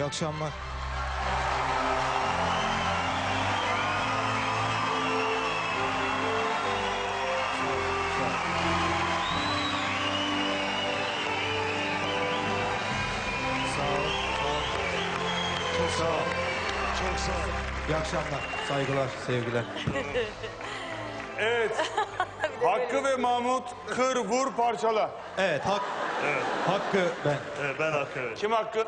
İyi akşamlar. Sağ ol. Çok sağ ol. İyi akşamlar. Saygılar, sevgiler. Evet. Hakkı ve Mahmut kır vur parçala. Evet, hak, Hakkı ben. Evet, ben Hakkı. evet. Kim Hakkı?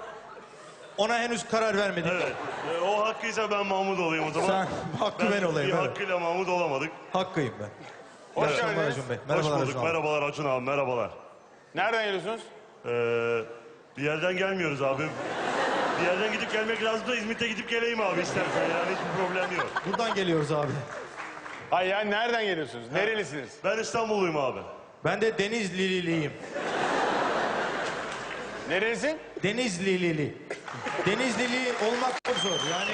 Ona henüz karar vermedik. Evet. Ee, O Hakkıysa ben Mahmut olayım o zaman. Sen Hakkı ben, olayım. Bir evet. Hakkıyla Mahmut olamadık. Hakkıyım ben. Hoş akşamlar geldiniz. Acun Bey. Hoş Merhabalar bulduk. Acun abi. Merhabalar Acun abi, merhabalar. Nereden geliyorsunuz? Ee, bir yerden gelmiyoruz abi. Bir yerden gidip gelmek lazım da İzmit'e gidip geleyim abi istersen yani hiçbir problem yok. Buradan geliyoruz abi. Hayır yani nereden geliyorsunuz? Nerelisiniz? Ben İstanbulluyum abi. Ben de Denizliliyim. Nerelisin? Denizlili. Denizlili olmak çok zor. Yani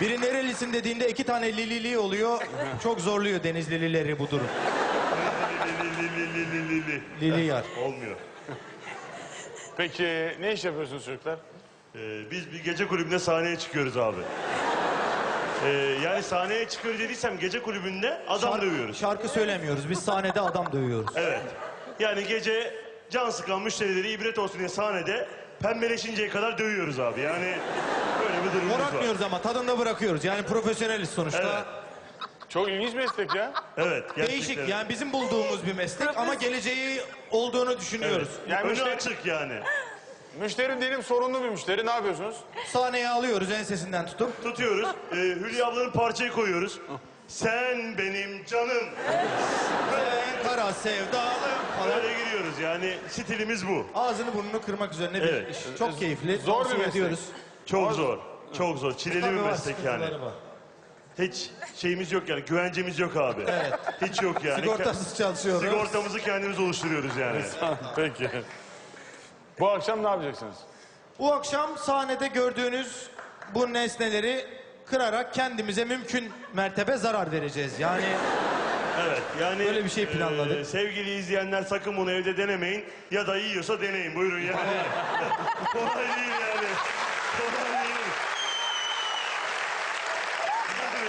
biri nerelisin dediğinde iki tane lilili oluyor. Çok zorluyor Denizlilileri bu durum. Li, li, li, li, li, li, li. Lili yar. Olmuyor. Peki ne iş yapıyorsunuz çocuklar? Ee, biz bir gece kulübünde sahneye çıkıyoruz abi. Ee, yani sahneye çıkıyoruz dediysem gece kulübünde adam Şarkı- dövüyoruz. Şarkı söylemiyoruz. Biz sahnede adam dövüyoruz. Evet. Yani gece can sıkan müşterileri ibret olsun diye sahnede pembeleşinceye kadar dövüyoruz abi. Yani böyle bir durumumuz var. Moratmıyoruz ama tadında bırakıyoruz. Yani profesyoneliz sonuçta. Evet. Çok ilginç meslek ya. Evet. Gerçekten. Değişik yani bizim bulduğumuz bir meslek ama geleceği olduğunu düşünüyoruz. Yani Önü müşteri, açık yani. müşteri diyelim sorunlu bir müşteri. Ne yapıyorsunuz? Sahneye alıyoruz ensesinden tutup. Tutuyoruz. Ee, Hülya ablanın parçayı koyuyoruz. Sen benim canım. Sen kara sevdalım falan. Böyle giriyoruz yani stilimiz bu. Ağzını burnunu kırmak üzerine bir Evet. iş. Çok keyifli. Zor bir Tavsiye meslek. ediyoruz. Çok zor. Çok zor. Çileli bir Tabii var, meslek yani. sıkıntıları var. Hiç şeyimiz yok yani. Güvencemiz yok abi. Evet. Hiç yok yani. Sigortasız çalışıyoruz. Sigortamızı kendimiz oluşturuyoruz yani. Peki. Bu akşam ne yapacaksınız? Bu akşam sahnede gördüğünüz bu nesneleri kırarak kendimize mümkün mertebe zarar vereceğiz. Yani Evet yani Böyle bir şey planladık. e, sevgili izleyenler sakın bunu evde denemeyin ya da yiyorsa deneyin buyurun yani. Kolay değil yani. Kolay değil. Yani,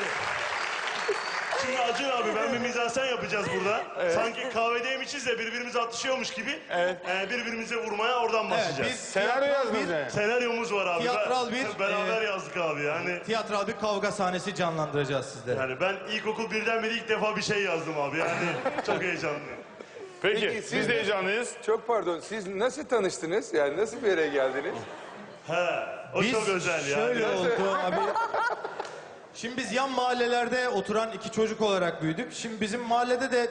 Şimdi Acun abi ben bir mizahsen yapacağız burada. Sanki kahvedeymişiz de birbirimize atışıyormuş gibi Evet. e, birbirimize vurmaya oradan evet, başlayacağız. biz Senaryo tiyatral yazdınız bir, yani. Senaryomuz var abi. Tiyatral Ben- bir, Beraber e, yazdık abi yani. tiyatral bir kavga sahnesi canlandıracağız sizlere. Yani ben ilkokul birden beri ilk defa bir şey yazdım abi yani çok heyecanlıyım. Peki, Peki, biz siz- de heyecanlıyız. Çok pardon, siz nasıl tanıştınız? Yani nasıl bir yere geldiniz? He, o Biz çok özel yani. şöyle oldu abi. Şimdi biz yan mahallelerde oturan iki çocuk olarak büyüdük. Şimdi bizim mahallede de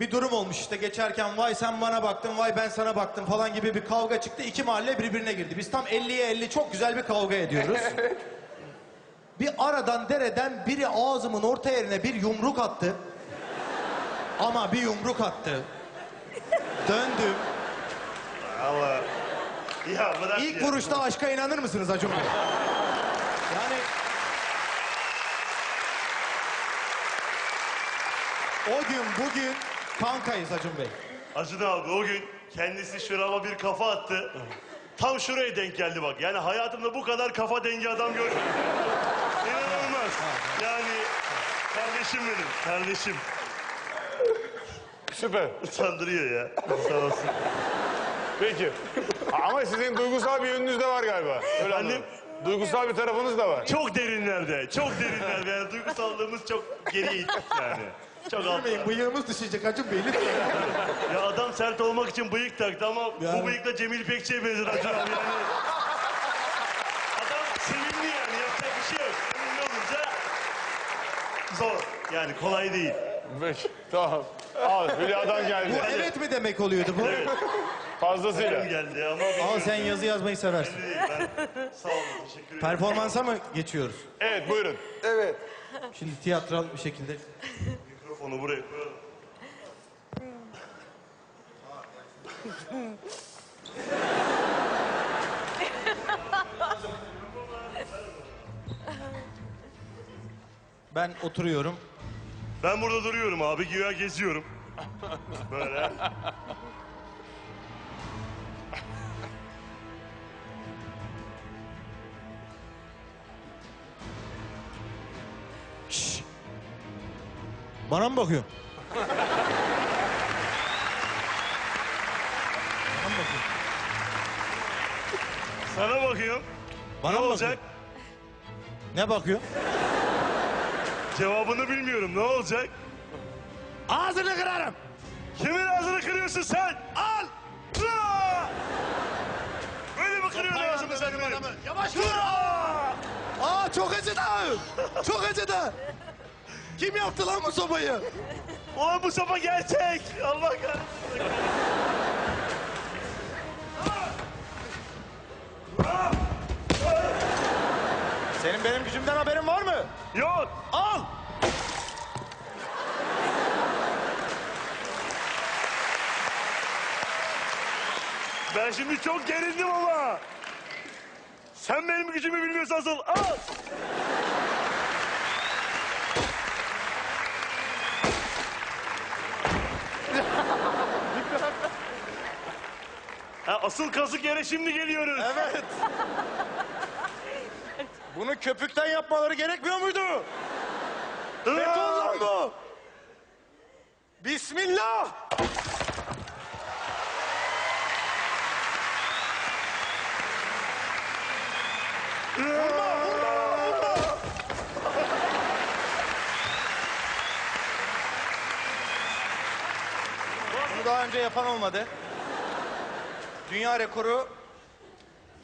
bir durum olmuş işte geçerken vay sen bana baktın vay ben sana baktım falan gibi bir kavga çıktı. İki mahalle birbirine girdi. Biz tam 50'ye 50 çok güzel bir kavga ediyoruz. bir aradan dereden biri ağzımın orta yerine bir yumruk attı. Ama bir yumruk attı. Döndüm. Allah. Ya bırak İlk ya. vuruşta aşka inanır mısınız Acun Bey? Yani o gün bugün kankayız Acun Bey. Acun abi o gün kendisi şurama bir kafa attı. Tam şuraya denk geldi bak. Yani hayatımda bu kadar kafa dengi adam görmedim. İnanılmaz. Yani kardeşim benim, kardeşim. Süper. Utandırıyor ya. Sağ olsun. Peki. Ama sizin duygusal bir yönünüz de var galiba. Öyle Efendim? anladım. Duygusal bir tarafınız da var. Çok derinlerde, çok derinlerde. Yani duygusallığımız çok geriye gittik yani. Çok alt. Gülmeyin bıyığımız düşecek Acun Bey lütfen. Ya adam sert olmak için bıyık taktı ama Yani- bu bıyıkla Cemil İpekçi'ye benzer Acun abi yani. Adam sevimli yani yapacak bir şey yok. Sevimli olunca zor. Yani kolay değil. Peki. Tamam. Al Hülya'dan Bu geldi. evet mi demek oluyordu bu? Benim Fazlasıyla. geldi ama Al bilmiyorum. sen yazı yazmayı seversin. Değil, ben sağ olun teşekkür ederim. Performansa mı geçiyoruz? Evet buyurun. Evet. Şimdi tiyatral bir şekilde. Mikrofonu buraya koyalım. Ben oturuyorum. Ben burada duruyorum abi güya geziyorum. Böyle. Bana mı bakıyorsun? Bana mı bakıyorsun? Sana bakıyorum. Bana ne mı olacak? bakıyorsun? Ne bakıyor? Cevabını bilmiyorum. Ne olacak? Ağzını kırarım. Kimin ağzını kırıyorsun sen? Al! Aa! Böyle mi kırıyorsun ağzını sen benim? Yavaş dur. Aa çok acıdı. Çok acıdı. Kim yaptı lan bu sobayı? Ulan bu sopa gerçek. Allah kahretsin. Senin benim gücümden haberin var mı? Yok. Al. Ben şimdi çok gerildim ama. Sen benim gücümü bilmiyorsan asıl. Al. Asıl kazık yere şimdi geliyoruz. Evet. Bunu köpükten yapmaları gerekmiyor muydu? Beton lan bu. Bismillah. Bunu daha önce yapan olmadı. Dünya rekoru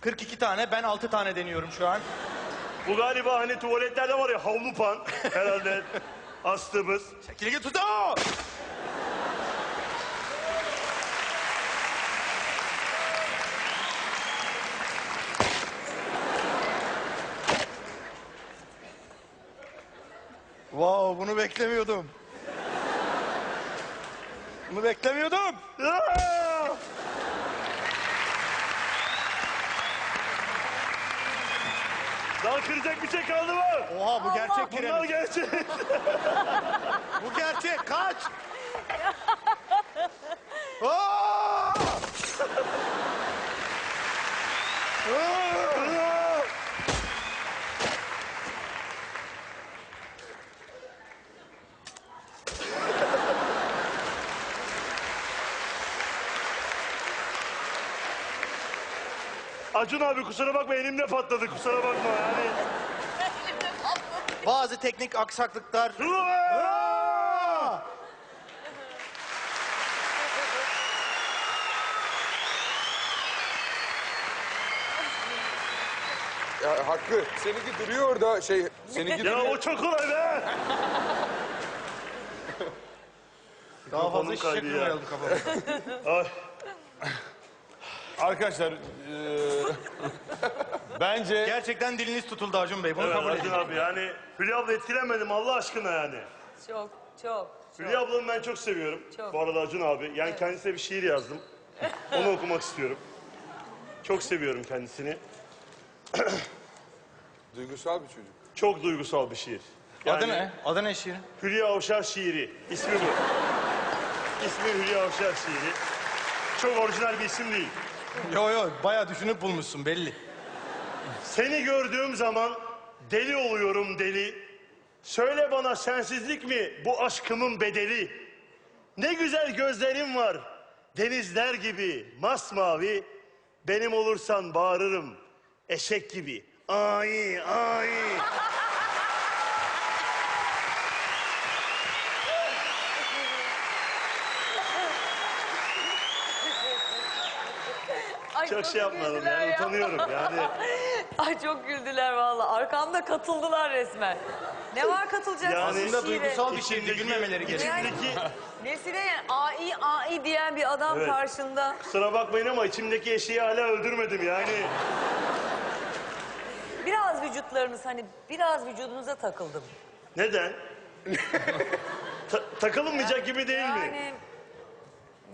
42 tane, ben 6 tane deniyorum şu an. Bu galiba hani tuvaletlerde var ya havlu pan herhalde astığımız. Çekilgi tutu! Wow, bunu beklemiyordum. Bunu beklemiyordum. Aa! Daha kıracak bir şey kaldı mı? Oha bu gerçek Bunlar kiremit. gerçek. Bu gerçek. Kaç. Aa! Aa! Acun abi kusura bakma elimde patladı kusura bakma yani. Bazı teknik aksaklıklar. Ya Hakkı seninki duruyor orada şey seninki Ya duruyor. o çok kolay be. Daha fazla Mikrofonum şişe kaydı ya. kırmayalım kafamıza. Ay. Arkadaşlar eee, bence Gerçekten diliniz tutuldu Acun Bey. Bunu Evet, kabul Acun edin. abi yani Hülya abla etkilenmedim Allah aşkına yani. Çok, çok. Hülya ablamı ben çok seviyorum. Çok. Bu arada Acun abi. Yani kendisine bir şiir yazdım. Onu okumak istiyorum. Çok seviyorum kendisini. Duygusal bir çocuk. Çok duygusal bir şiir. Yani Adı ne? Adı ne şiirin? Hülya Avşar şiiri. İsmi bu. İsmi Hülya Avşar şiiri. Çok orijinal bir isim değil. Yo yo bayağı düşünüp bulmuşsun belli. Seni gördüğüm zaman deli oluyorum deli. Söyle bana sensizlik mi bu aşkımın bedeli? Ne güzel gözlerim var. Denizler gibi masmavi. Benim olursan bağırırım eşek gibi. Ay ay. Çok şey yapmadım yani ya. utanıyorum yani. Ay çok güldüler valla. Arkamda katıldılar resmen. Ne var katılacak? Yani- Aslında Şiire. duygusal bir şeydi gülmemeleri gerekiyor. İçimdeki, Nesine yani ai ai diyen bir adam Evet. karşında. kusura bakmayın ama içimdeki eşeği hala öldürmedim yani. Biraz vücutlarınız hani biraz vücudunuza takıldım. Neden? Ta- takılınmayacak gibi değil mi?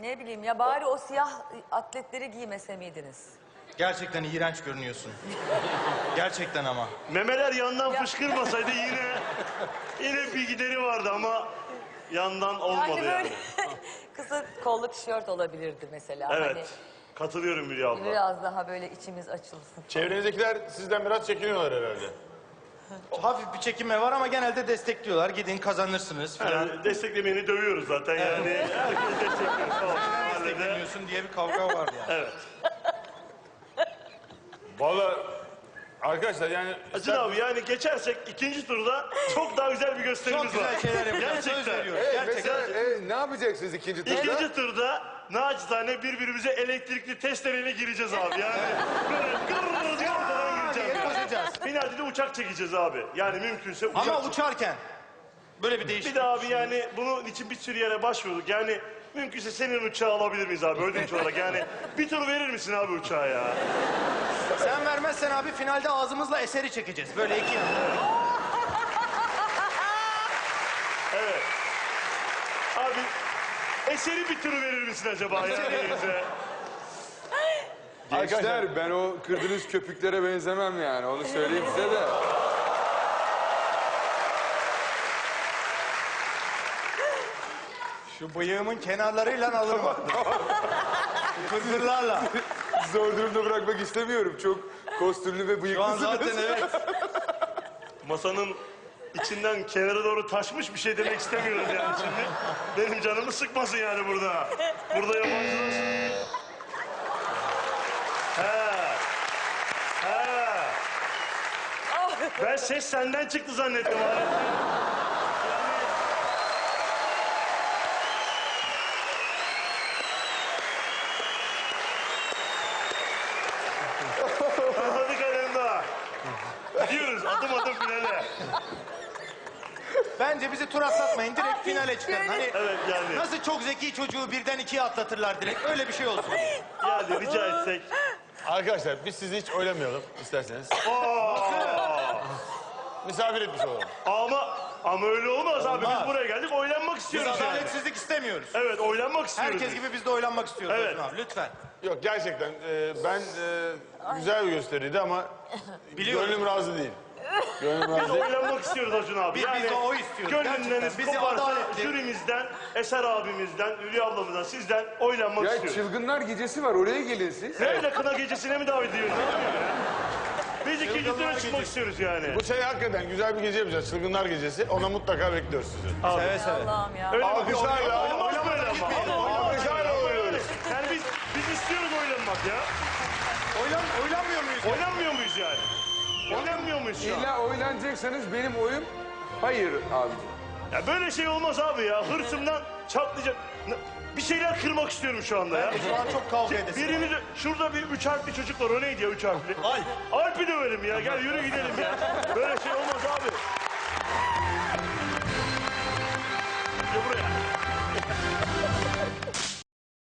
Ne bileyim ya bari o siyah atletleri giymese miydiniz? Gerçekten iğrenç görünüyorsun. Gerçekten ama. Memeler yandan Ya. fışkırmasaydı yine yine bir gideri vardı ama yandan olmadı Yani böyle kısa kollu tişört olabilirdi mesela. Evet. Katılıyorum Hülya Hani abla. biraz daha böyle içimiz açılsın. çevrenizdekiler sizden biraz çekiniyorlar herhalde. Hafif bir çekinme var ama genelde destekliyorlar. Gidin kazanırsınız falan. Yani desteklemeyeni dövüyoruz zaten yani. Herkes destekliyor. Sağ olsun. Mahallede. Desteklemiyorsun diye bir kavga var yani. Evet. Vallahi arkadaşlar yani Acun abi yani geçersek ikinci turda çok daha güzel bir gösterimiz Çok güzel var. şeyler yapacağız. Söz Gerçekten. veriyoruz. Evet, Gerçekten. mesela e, ne yapacaksınız ikinci turda? İkinci turda naçizane birbirimize elektrikli testereyle gireceğiz abi. Yani böyle gırrrr diye ortadan gireceğiz. diye yani. koşacağız. Finalde de uçak çekeceğiz abi. Yani mümkünse uçak Ama uçarken böyle bir Bir değişiklik. de abi yani bunun için bir sürü yere başvurduk. Yani mümkünse senin uçağı alabilir miyiz abi ödünç olarak? Yani bir tur verir misin abi uçağa ya? Sen vermezsen abi finalde ağzımızla eseri çekeceğiz. Böyle iki yana. Evet. Abi eseri bir turu verir misin acaba yani? Gençler ben o kırdığınız köpüklere benzemem yani onu söyleyeyim size de. Şu bıyığımın kenarlarıyla alırım. Fırfırlarla. Zor durumda bırakmak istemiyorum. Çok kostümlü ve Şu an bıyıklısınız. zaten evet. Masanın içinden kenara doğru taşmış bir şey demek istemiyoruz yani şimdi. Benim canımı sıkmasın yani burada. Burada yabancılar... He. He. Ben ses senden çıktı zannettim abi. Hadi kalenda. Gidiyoruz adım adım finale. Bence bizi tur atlatmayın. Direkt finale çıkarın. Hani Evet yani. nasıl çok zeki çocuğu birden ikiye atlatırlar direkt. Öyle bir şey olsun. Yani rica etsek. arkadaşlar biz sizi hiç oylamayalım isterseniz. Misafir etmiş olalım. Ama ama öyle olmaz, abi. Olmaz. Biz buraya geldik oylanmak Biz istiyoruz yani. adaletsizlik istemiyoruz. Evet oylanmak istiyoruz. Herkes gibi biz de oylanmak istiyoruz Evet. Abi. Lütfen. Yok gerçekten e, ben e, güzel bir gösteriydi ama Biliyorum. gönlüm razı değil. Gönlüm razı Biz değil. oylanmak istiyoruz Acun abi. Biz- biz de o istiyoruz. Gerçekten. Bizi koparsa adaletli- jürimizden, Eser abimizden, Hülya ablamızdan, sizden oylanmak Ya istiyoruz. çılgınlar gecesi var oraya gelin siz. Nerede kına gecesine mi davet ediyoruz? Ne yapıyorsun ya? Biz ikinci Çılgınlar tura çıkmak Gecesi. istiyoruz yani. Bu sene hakikaten güzel bir gece yapacağız. Çılgınlar Gecesi. Ona mutlaka bekliyoruz sizi. Seve seve. Allah'ım ya. Öyle mi? Alkışlarla. Olmaz böyle ama. Ama Alkışlarla oynuyoruz. Yani biz, biz istiyoruz oylanmak ya. Oylan, oylanmıyor muyuz? Oynanmıyor muyuz yani? Oynanmıyor muyuz şu an? İlla oynanacaksanız benim oyum hayır abicim. Ya böyle şey olmaz abi ya. Hırsımdan çatlayacak. Bir şeyler kırmak istiyorum şu anda ya. Şu an çok kavga edesin. Birimiz şurada bir üç harfli çocuk var. O neydi ya üç harfli? Alp. Alp'i dövelim ya. Gel yürü gidelim ya. Böyle şey olmaz abi.